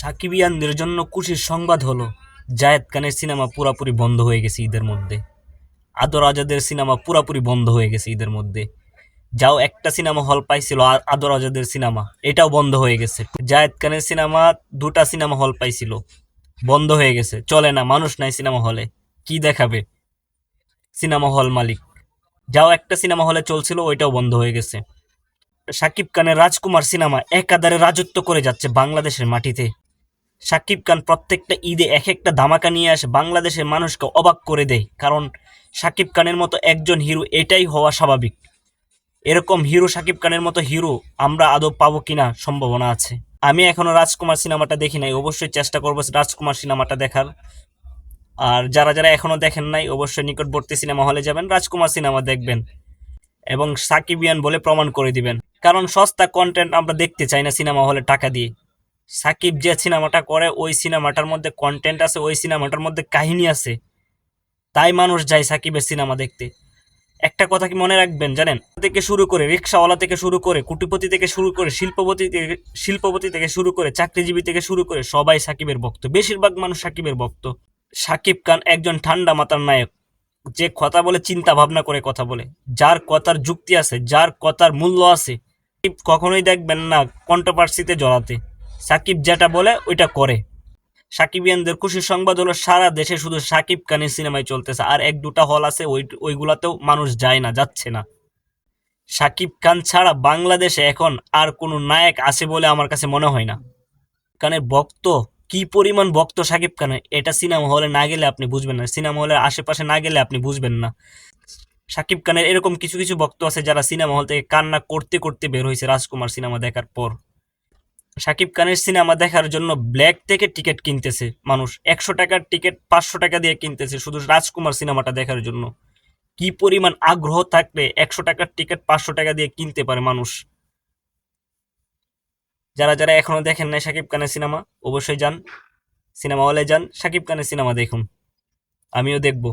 সাকিবিয়ানদের জন্য খুশির সংবাদ হলো, জায়েদ খানের সিনেমা পুরাপুরি বন্ধ হয়ে গেছে ঈদের মধ্যে। আদর আজাদের সিনেমা পুরাপুরি বন্ধ হয়ে গেছে ঈদের মধ্যে। যাও, একটা সিনেমা হল পাইছিল আদর আজাদের সিনেমা, এটাও বন্ধ হয়ে গেছে। জায়েদ খানের সিনেমা দুটা সিনেমা হল পাইছিল, বন্ধ হয়ে গেছে। চলে না, মানুষ নাই সিনেমা হলে, কি দেখাবে? সিনেমা হল মালিক। যাও, একটা সিনেমা হলে চলছিল, ওইটাও বন্ধ হয়ে গেছে। সাকিব খানের রাজকুমার সিনেমা একাধারে রাজত্ব করে যাচ্ছে বাংলাদেশের মাটিতে। সাকিব খান প্রত্যেকটা ঈদে এক একটা ধামাকা নিয়ে আসে, বাংলাদেশের মানুষকে অবাক করে দেয়। কারণ সাকিব খানের মতো একজন হিরো এটাই হওয়া স্বাভাবিক। এরকম হিরো, সাকিব খানের মতো হিরো আমরা আদৌ পাবো কিনা সম্ভাবনা আছে। আমি এখনও রাজকুমার সিনেমাটা দেখি নাই, অবশ্যই চেষ্টা করব রাজকুমার সিনেমাটা দেখার। আর যারা যারা এখনও দেখেন নাই, অবশ্যই নিকটবর্তী সিনেমা হলে যাবেন, রাজকুমার সিনেমা দেখবেন এবং সাকিবিয়ান বলে প্রমাণ করে দিবেন। কারণ সস্তা কন্টেন্ট আমরা দেখতে চাই না সিনেমা হলে টাকা দিয়ে। সাকিব যে সিনেমাটা করে, ওই সিনেমাটার মধ্যে কন্টেন্ট আছে, ওই সিনেমাটার মধ্যে কাহিনী আছে। তাই মানুষ যায় সাকিবের সিনেমা দেখতে। একটা কথা কি মনে রাখবেন জানেন? থেকে শুরু করে রিক্সাওয়ালা থেকে শুরু করে কুটিপতি থেকে শুরু করে শিল্পপতি থেকে শিল্পপতি থেকে শুরু করে চাকরিজীবী থেকে শুরু করে সবাই সাকিবের ভক্ত। বেশিরভাগ মানুষ সাকিবের ভক্ত। সাকিব খান একজন ঠান্ডা মাতার নায়ক। যে কথা বলে চিন্তা ভাবনা করে কথা বলে। যার কথার যুক্তি আছে, যার কথার মূল্য আছে। কখনোই দেখবেন না কন্ট্রোভার্সিতে জড়াতে। সাকিব যেটা বলে, ওইটা করে। সাকিবিয়ানদের খুশির সংবাদ হলো, সারা দেশে শুধু সাকিব খানের সিনেমায় চলতেছে, আর এক দুটা হল আছে, ওই, ওইগুলাতেও মানুষ যায় না, যাচ্ছে না। সাকিব খান ছাড়া বাংলাদেশে এখন আর কোনো নায়ক আছে বলে আমার কাছে মনে হয় না। খানের ভক্ত, কি পরিমাণ ভক্ত সাকিব খানের এটা সিনেমা হলে না গেলে আপনি বুঝবেন না, সিনেমা হলের আশেপাশে না গেলে আপনি বুঝবেন না। সাকিব খানের এরকম কিছু কিছু ভক্ত আছে যারা সিনেমা হল থেকে কান্না করতে করতে বের হয়েছে, রাজকুমার সিনেমা দেখার পর। সাকিব খানের সিনেমা দেখার জন্য ব্ল্যাক থেকে টিকিট কিনতেছে মানুষ। একশো টাকার টিকিট পাঁচশো টাকা দিয়ে কিনতেছে শুধু রাজকুমার সিনেমাটা দেখার জন্য। কি পরিমাণ আগ্রহ থাকলে একশো টাকার টিকিট পাঁচশো টাকা দিয়ে কিনতে পারে মানুষ? যারা যারা এখনও দেখেন নাই সাকিব খানের সিনেমা, অবশ্যই যান। সিনেমা হলে যান, সাকিব খানের সিনেমা দেখুন। আমিও দেখব।